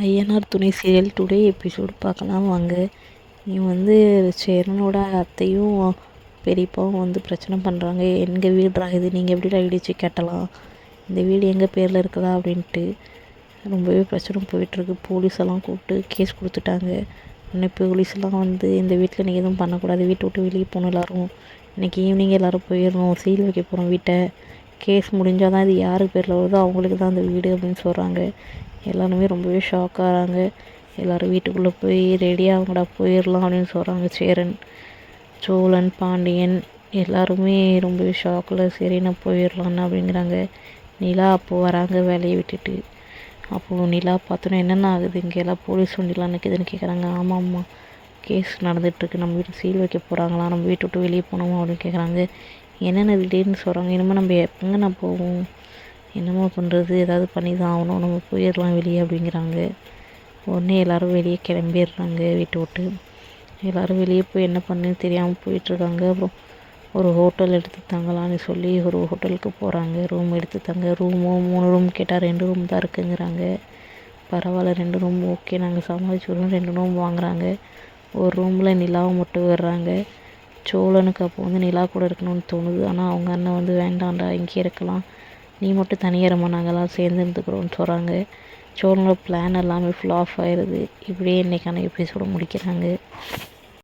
ஐயனார் துணை serial today episode பார்க்கலாம் வாங்க. நீ வந்து சேரனோட அத்தையும் பெரியப்பாவும் வந்து பிரச்சனை பண்ணுறாங்க எங்கள் வீடுறா இது நீங்கள் எப்படிடா ஐடிச்சு கட்டலாம்? இந்த வீடு எங்கள் பேரில் இருக்குதா அப்படின்ட்டு ரொம்பவே பிரச்சனை போயிட்டுருக்கு போலீஸ் எல்லாம் கூப்பிட்டு கேஸ் கொடுத்துட்டாங்க. இன்னும் போலீஸ்லாம் வந்து இந்த வீட்டில் நீங்கள் எதுவும் பண்ணக்கூடாது. வீட்டை விட்டு வெளியே போகணும் எல்லோரும். இன்றைக்கி ஈவினிங் எல்லோரும் போயிடணும். சீல் வைக்க போகிறோம் வீட்டை. கேஸ் முடிஞ்சால் தான் இது யார் பேரில் வருதோ அவங்களுக்கு தான் அந்த வீடு அப்படின்னு சொல்கிறாங்க எல்லாருமே ரொம்பவே ஷாக் ஆகிறாங்க எல்லோரும் வீட்டுக்குள்ளே போய் ரெடியாக அவங்கடா போயிடலாம் அப்படின்னு சொல்கிறாங்க சேரன் சோழன் பாண்டியன் எல்லாருமே ரொம்பவே ஷாக்கில் சரி நான் போயிடலான்னு அப்படிங்கிறாங்க. நிலா அப்போது வராங்க வேலையை விட்டுட்டு. அப்போது நிலா பார்த்தோன்னா என்னென்ன ஆகுது? இங்கே எல்லாம் போலீஸ் வண்டிலாம் நிற்குதுன்னு கேட்குறாங்க ஆமாம் ஆமாம் கேஸ் நடந்துகிட்ருக்கு நம்ம வீட்டு சீல் வைக்க போகிறாங்களா நம்ம வீட்டு விட்டு வெளியே போனோமா அப்படின்னு கேட்குறாங்க என்னென்ன திடீர்னு சொல்கிறாங்க என்னமோ நம்ம எப்போங்க நான் போவோம்? என்னமோ பண்ணுறது ஏதாவது பண்ணி தான் ஆகணும். நம்ம போயிடலாம் வெளியே அப்படிங்கிறாங்க. உடனே எல்லோரும் வெளியே கிளம்பிடுறாங்க வீட்டை விட்டு. எல்லோரும் வெளியே போய் என்ன பண்ணுன்னு தெரியாமல் போயிட்டுருக்காங்க. அப்புறம் ஒரு ஹோட்டல் எடுத்து தங்கலான்னு சொல்லி ஒரு ஹோட்டலுக்கு போகிறாங்க ரூம் எடுத்து தங்க ரூமும் மூணு ரூம் கேட்டால் ரெண்டு ரூம் தான் இருக்குங்கிறாங்க. பரவாயில்ல ரெண்டு ரூம் ஓகே நாங்கள் சமாளிச்சுடுறோம் ரெண்டு ரூம் வாங்குறாங்க. ஒரு ரூமில் நிலாவை மட்டும் விடுறாங்க. சோழனுக்கு அப்போ வந்து நிலா கூட இருக்கணும்னு தோணுது. ஆனால் அவங்க அண்ணன் வந்து வேண்டாம்டா இங்கே இருக்கலாம். நீ மட்டும் தனியாரம்மா நாங்கள்லாம் சேர்ந்து இருந்துக்கிறோன்னு சொல்கிறாங்க சோழனோட பிளான் எல்லாமே ஃபுல் ஆஃப் ஆயிடுது இப்படியே இன்றைக்கான எபிசோட முடிக்கிறாங்க.